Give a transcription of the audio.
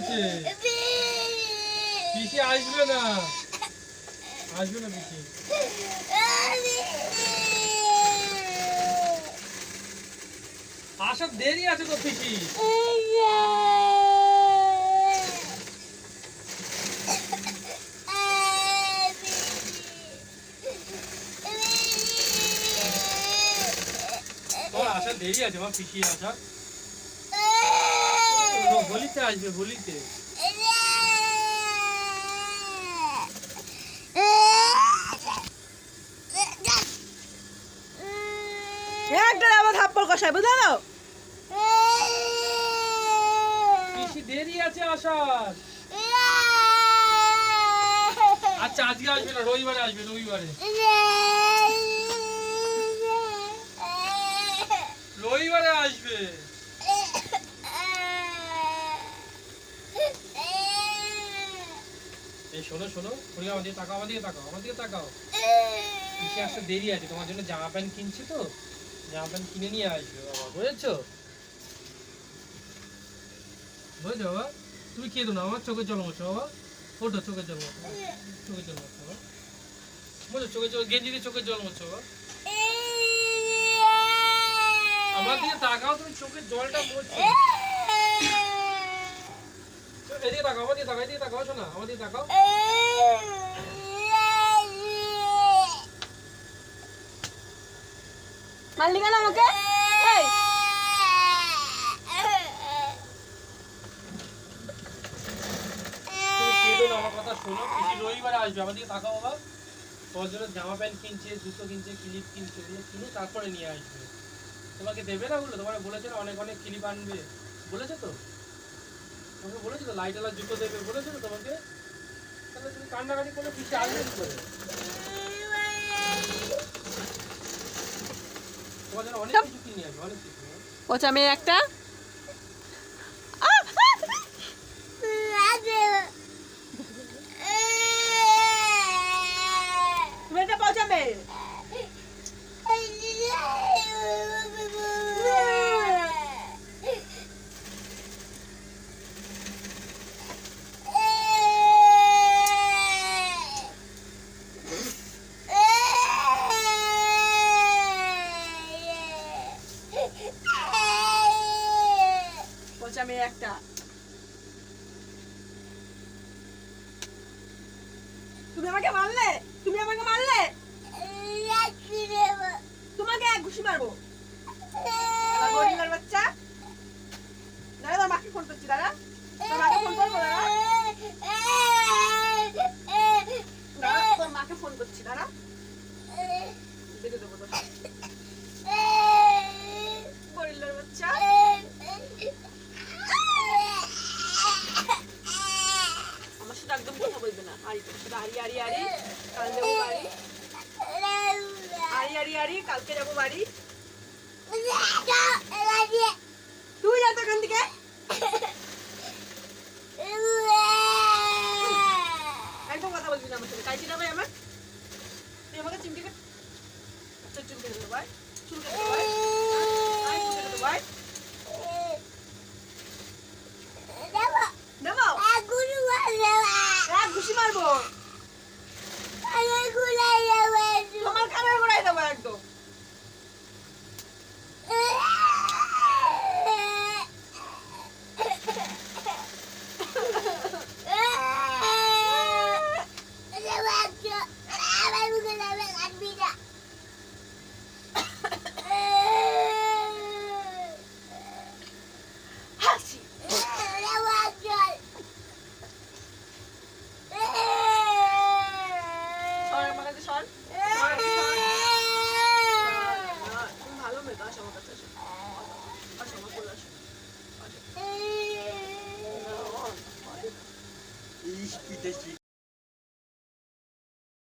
হয়েছে? পিসি আসবে না। আসবে না পিসি। আসার দেরি আছে তো পিসি। আসার দেরি আছে আমার পিসি আসার হোলিতে আসবে হোলিতে একটা আবার থাপ্পড় কষায় বুঝলো দেরি আছে আসার। আচ্ছা আজকে আসবে না রবিবারে আসবে রবিবারে। রবিবারে আসবে। শোনো শোনো আমার দিকে তাকাও, আমার দিকে তাকাও, আমার দিকে তাকাও। পিসি আসতে দেরি আছে, তোমার জন্য জামা প্যান্ট কিনছি তো। জামা প্যান্ট কিনে নিয়ে আসবে বাবা, বুঝেছ? বুঝেছ বাবা? তুমি কেঁদো না, আমার চোখের জল মোছো বাবা। ওঠো, চোখের জল মোছো, চোখের জল মোছো বাবা। বুঝো চোখের জল গেঞ্জি দিয়ে চোখের জল মোছো বাবা। আমার দিকে তাকাও, তুমি চোখের জলটা মোছো। এদিকে রবিবারে আসবে বাবা জন্য জামা প্যান্ট কিনছে জুতো কিনছে ক্লিপ কিনছে কিনে তারপরে নিয়ে আসবে তোমাকে দেবে না ওগুলো তোমার বলেছে অনেক অনেক ক্লিপ আনবে বলেছে তো লাইট আলা জুতো দেবে বলেছে তো তোমাকে। তাহলে তুমি কান্নাকাটি করলে পিসি আসবে কি করে? অনেক কিছু কিনে আসবে অনেক কিছু। পচা আমি একটা? পচা মেয়ে একটা। তুমি আমাকে মারলে তুমি আমাকে মারলে তোমাকে এক ঘুষি মারবো আমার গরিবের বাচ্চা দাঁড়া তোর মাকে ফোন করছি দাঁড়া তোর মাকে ফোন করব দাঁড়া দাঁড়া তোর মাকে ফোন করছি দাঁড়া দেখে দেবো তোর গরিবের বাচ্চা আমার সাথে একদম কথা বলবে না। আরি কাল যাব বাড়ি। আরি আরি আরি, কালকে যাব তো কথা বলবি না আমার সাথে। না আমার তুই আমাকে চিমটি কে আচ্ছা চুল কেটে দেবো চুল কেটে